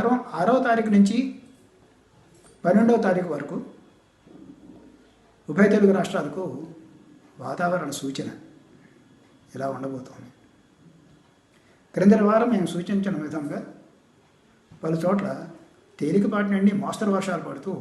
వారం ఆరో తారీఖు నుంచి పన్నెండవ తారీఖు వరకు ఉభయ తెలుగు రాష్ట్రాలకు వాతావరణ సూచన ఇలా ఉండబోతోంది. క్రిందటి వారం మేము సూచించిన విధంగా పలు చోట్ల తేలికపాటి నుండి మోస్తరు వర్షాలు పడుతూ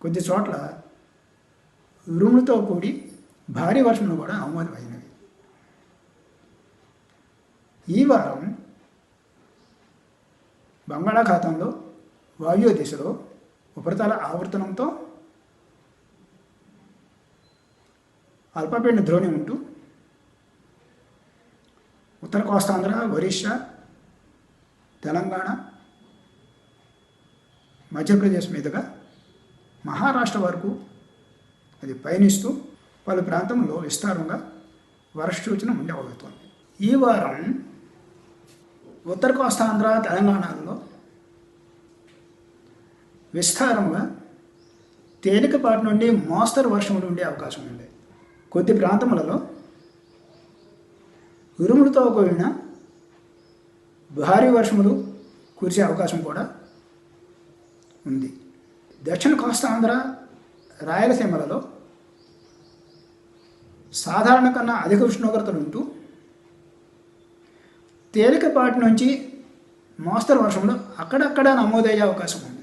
కొద్ది చోట్ల ఉరుములతో కూడి భారీ వర్షములు కూడా అవమానమైనవి ఈ వారం బంగాళాఖాతంలో వాయు దిశలో ఉపరితల ఆవర్తనంతో అల్పపీడన ద్రోణి ఉంటూ ఉత్తర కోస్తాంధ్ర ఒరిస్సా తెలంగాణ మధ్యప్రదేశ్ మీదుగా మహారాష్ట్ర వరకు అది పయనిస్తూ పలు ప్రాంతంలో విస్తారంగా వర్ష సూచన ఉండబోతోంది. ఈ వారం ఉత్తర కోస్తాంధ్ర తెలంగాణలో విస్తారంగా తేలికపాటి నుండి మోస్తరు వర్షములు ఉండే అవకాశం ఉంది. కొద్ది ప్రాంతములలో ఉరుములతో కూడిన భారీ వర్షములు కురిసే అవకాశం కూడా ఉంది. దక్షిణ కోస్తాంధ్ర రాయలసీమలలో సాధారణ కన్నా అధిక ఉష్ణోగ్రతలు ఉంటూ తేలికపాటి నుంచి మోస్తరు వర్షములు అక్కడక్కడ నమోదయ్యే అవకాశం ఉంది.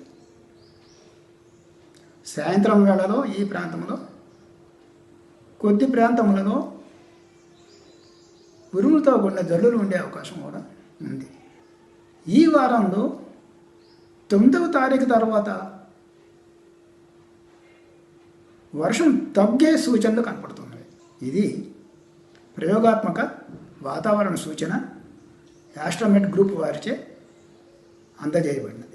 సాయంత్రం వేళలో ఈ ప్రాంతంలో కొద్ది ప్రాంతములలో ఉరుములతో కూడిన జల్లులు ఉండే అవకాశం కూడా ఉంది. ఈ వారంలో తొమ్మిదవ తారీఖు తర్వాత వర్షం తగ్గే సూచనలు కనపడుతున్నాయి. ఇది ప్రయోగాత్మక వాతావరణ సూచన యాస్ట్రోమెట్ గ్రూప్ వారిచే అందజేయబడినది.